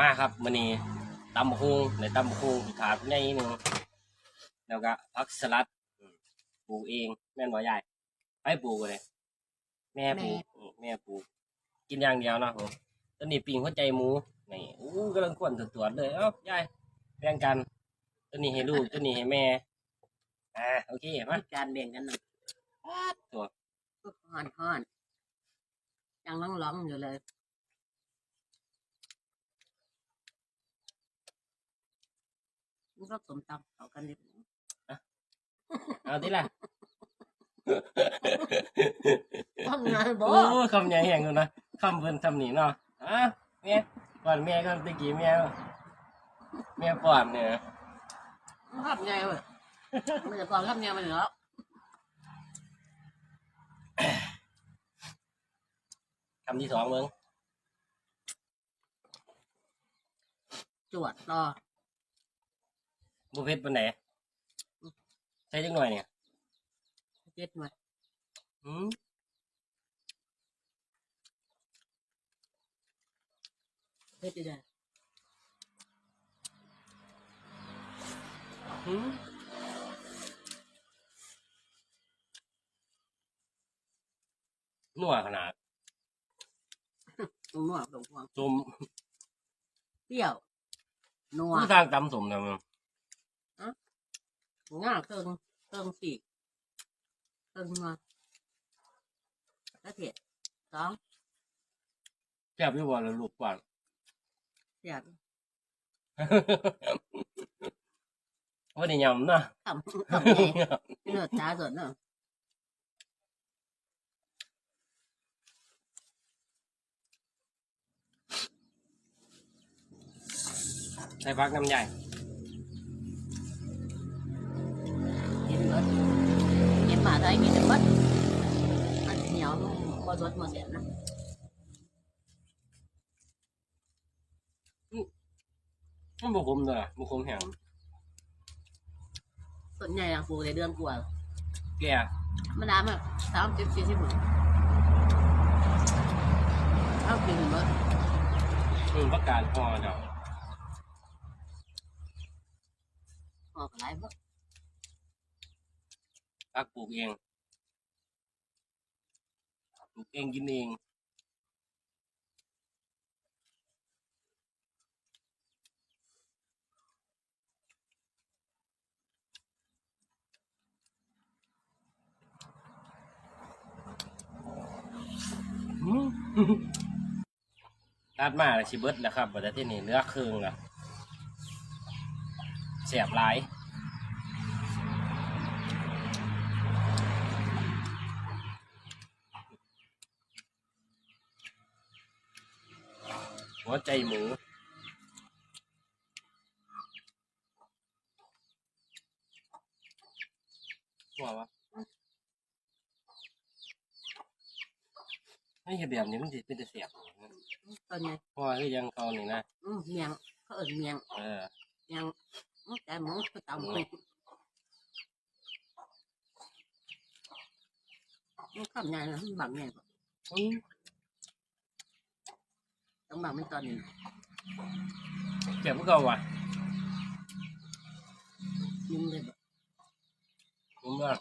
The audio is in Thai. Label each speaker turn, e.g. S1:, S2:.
S1: มาครับมื้อนี้ตำบักหุ่งในตำบักหุ่งถาดใหญ่หนึงแล้วก็ผักสลัดอืมปลูกเองแม่นบ่ยายไปปลูกเลยแม่ปลูกอืมแม่ปลูกกินอย่างเดียวเนาะผมตอนนี้ปิ้งหัวใจหมูนี่อู้กำลังขวนตรวจๆเลยเอ้ายายแบ่งกันตัวนี้ให้ลูกตัวนี้ให้แม่อ่าโอเคมา
S2: มีการแบ่งกันหน่อย
S1: ตัว
S2: ห่อนห่อนยังร้องร้องๆอยู่เลยมัน ก็สมตำเอากันดิ
S1: เอาทีละ
S2: ทำงานบ่
S1: โอ้คำใหญ่แห่งอยู่นะคำเพิ่นคำนี้เนาะอะแม่ก่อนแม่ก็ตะกี้แม่แม่ป้อนเนี่ย
S2: ทำไงเว้ยมันจะพอทำไงมันเหรอ
S1: คำที่สองเมือง
S2: จวดต่อ
S1: บุฟเฟ่ต์ปานไหนใช้จังหน่อยเนี่ย
S2: เจ็ดหน่วย
S1: อืม
S2: เฮ็ดได้
S1: อืมนัวขนาด
S2: ตรงนัวตรงควง
S1: สม
S2: เปรี้ยวนัว
S1: ผู้ทางตำสมนะมึง
S2: ง่าเครื่องเครื่องสีกเครื่องนัวกระเทียมสอง
S1: แซ่บอยู่บ่ละลูกก่อน
S2: เสียบ
S1: ว่าได้ยำเนาะ
S2: ทำทำไงเลือดจ้าสดเนาะ
S1: ใส่พักน้ำใหญ่
S2: กินหมาไทยกินเบิดมันเหนียวพอสดมาเสียนะ
S1: มันบุคมเลยบุคมแห้ง
S2: ส่วนใหญ่อะปลูกในเดือนกว่า
S1: แก่
S2: มันน้ำอะสามสิบสี่สิบหมื่นเอากินเบิด
S1: อืมประกาศพอเดี๋ยว
S2: ออกหลายเบิด
S1: พักปลูกเองปลูกเองกินเองอืมตัดมาแล้วชิเบิดนะครับบัดที่นี่เนื้อครื่องละแสบหลาย หัวใจหมูว่าวะไม่เห็นแบบนี้มันจะเป็นแต่เสียบ
S2: ตอนนี้
S1: เพราะว่าคือยังเขานี่นะ
S2: อืมเมียงเขาเอิ้นเมียง
S1: เออ
S2: เมียงอื้อแต่หมูตำไปมันข้ามใหญ่นะมันบังใหญ่กว่า
S1: อืม
S2: ต้องบังมันตอนนี้
S1: เจ็บพวกเขาว่ะ
S2: ยุ่งเลยแบบ
S1: ผมว่า